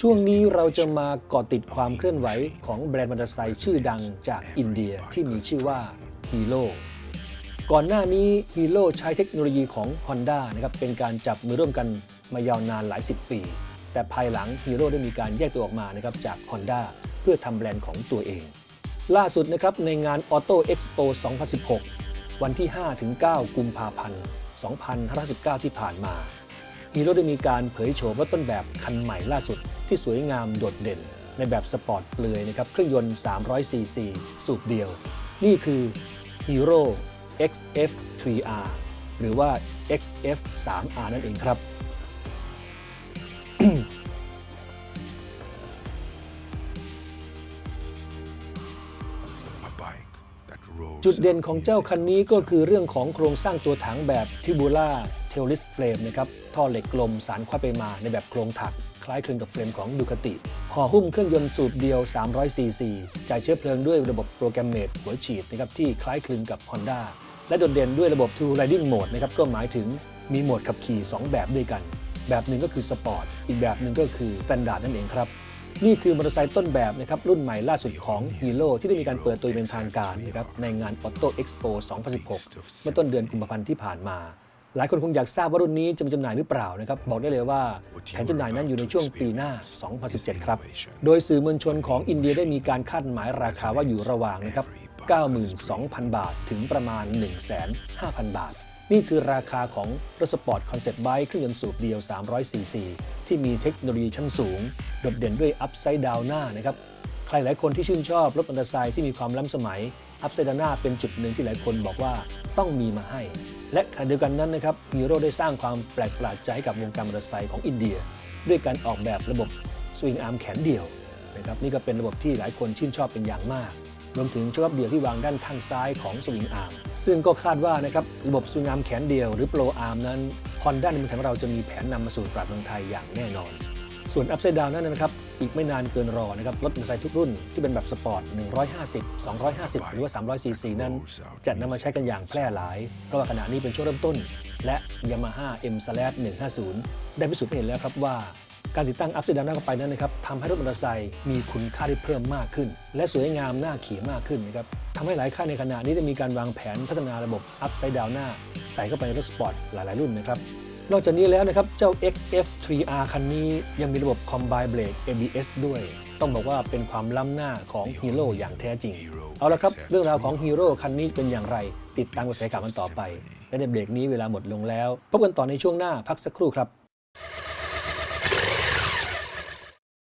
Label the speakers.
Speaker 1: ช่วงนี้เราจะมาเกาะติดความเคลื่อนไหวของแบรนด์มอเตอร์ไซค์ชื่อดังจากอินเดียที่มีชื่อว่า Hero ก่อนหน้านี้ Hero ใช้เทคโนโลยีของ Honda นะครับเป็นการจับมือร่วมกันมายาวนานหลายสิบปี แต่ภายหลัง Hero ได้มีการแยกตัวออกมานะครับจาก Honda เพื่อทำแบรนด์ของตัวเอง ล่าสุดนะครับในงาน Auto Expo 2016 วันที่ 5-9 กุมภาพันธ์ 2519 ที่ผ่านมา ฮีโร่ได้มีการเผยโฉมรถต้นแบบคันใหม่ล่าสุด ที่สวยงามโดดเด่น ในแบบสปอร์ตเปลือยนะครับเครื่องยนต์300ซีซีสูบเดียว นี่คือ Hero XF 3R หรือว่า XF 3R นั่นเองครับ
Speaker 2: a bike that rolls
Speaker 1: จุดเด่นของเจ้าคันนี้ก็คือเรื่องของโครงสร้างตัวถังแบบทิบูล่า เทลลิสเฟรมนะครับท่อเหล็กกลมสารควายไปมาในแบบโครงถัก คล้ายคลึงกับเฟรมของดูคติห่อหุ้มเครื่องยนต์สูบเดียว 300 ซีซีจ่ายเชื้อเพลิงด้วยระบบโปรแกรมเมดหัวฉีดนะครับที่คล้ายคลึงกับ Honda และโดดเด่นด้วยระบบ Two Riding Mode นะครับก็หมายถึงมีโหมดขับขี่ 2 แบบด้วยกัน แบบหนึ่งก็คือสปอร์ตอีกแบบหนึ่งก็คือสแตนดาร์ดนั่นเองครับนี่คือมอเตอร์ไซค์ต้นแบบนะครับรุ่นใหม่ล่าสุดของ Hero ที่ได้มีการเปิดตัวเป็นทางการนะครับในงาน Auto Expo 2016 เมื่อต้นเดือนกุมภาพันธ์ที่ผ่านมา หลายคนคงอยากทราบว่ารุ่นนี้จะมีจำหน่ายหรือเปล่านะครับ บอกได้เลยว่าแผนจำหน่ายนั้นอยู่ในช่วงปีหน้า 2017 ครับ โดยสื่อมวลชนของอินเดียได้มีการคาดหมายราคาว่าอยู่ระหว่างนะครับ 92,000 บาทถึงประมาณ 1,500,000บาท นี่คือราคาของรถสปอร์ตคอนเซ็ปต์ไบค์เครื่องยนต์สูบเดียว 300 ซีซี ที่มีเทคโนโลยีชั้นสูง โดดเด่นด้วยอัพไซด์ดาวหน้านะครับ ใครหลายคนที่ชื่นชอบรถมอเตอร์ไซค์ที่มีความล้ำสมัย อัพไซด์ดาหน้าเป็นจุดหนึ่งที่หลายคนบอกว่าต้องมีมาให้ และขณะเดียวกันนั้นนะครับฮีโร่ได้สร้างความแปลกประหลาดใจให้กับวงการมอเตอร์ไซค์ของอินเดีย ด้วยการออกแบบระบบสวิงอาร์มแขนเดี่ยวนะครับนี่ก็เป็นระบบที่หลายคนชื่นชอบเป็นอย่างมาก รวมถึงช่วงเดี่ยวที่วางด้านข้างซ้ายของสวิงอาร์มซึ่งก็คาดว่านะครับระบบสวิงอาร์มแขนเดียวหรือโปรอาร์มนั้นฮอนด้าในเมืองไทยของเราจะมีแผนนำมาสู่ตลาดเมืองไทยอย่างแน่นอน ส่วนอัพไซด์ดาวนั้นนะครับ อีกไม่นานเกินรอนะครับ รถมอเตอร์ไซค์ทุกรุ่นที่เป็นแบบสปอร์ต 150 250 หรือว่า300ซีซีนั้นจะนำมาใช้กันอย่างแพร่หลาย เพราะว่าขณะนี้เป็นช่วงเริ่มต้น และ Yamaha M 150 ได้พิสูจน์ให้เห็นแล้วครับว่า การติดตั้งอัพไซด์ดาวเข้าไปนั้นนะครับทำให้รถมอเตอร์ไซค์มีคุณค่าที่เพิ่มมากขึ้น และสวยงามน่าขี่มากขึ้นนะครับทำให้หลายค่ายในขณะนี้ได้มีการวางแผนพัฒนาระบบอัพไซด์ดาวหน้า ใส่เข้าไปในรถสปอร์ตหลาย ๆ รุ่นนะครับ นอกจากนี้แล้วนะครับ เจ้า XF 3R คันนี้ยังมีระบบ Combine Brake ABS ด้วย ต้องบอกว่าเป็นความล้ำหน้าของ Hero อย่างแท้จริง เอาละครับ เรื่องราวของ Hero คันนี้เป็นอย่างไร ติดตามกระแสข่าวกันต่อไป และในเบรกนี้เวลาหมดลงแล้ว พบกันต่อในช่วงหน้าพักสักครู่ครับ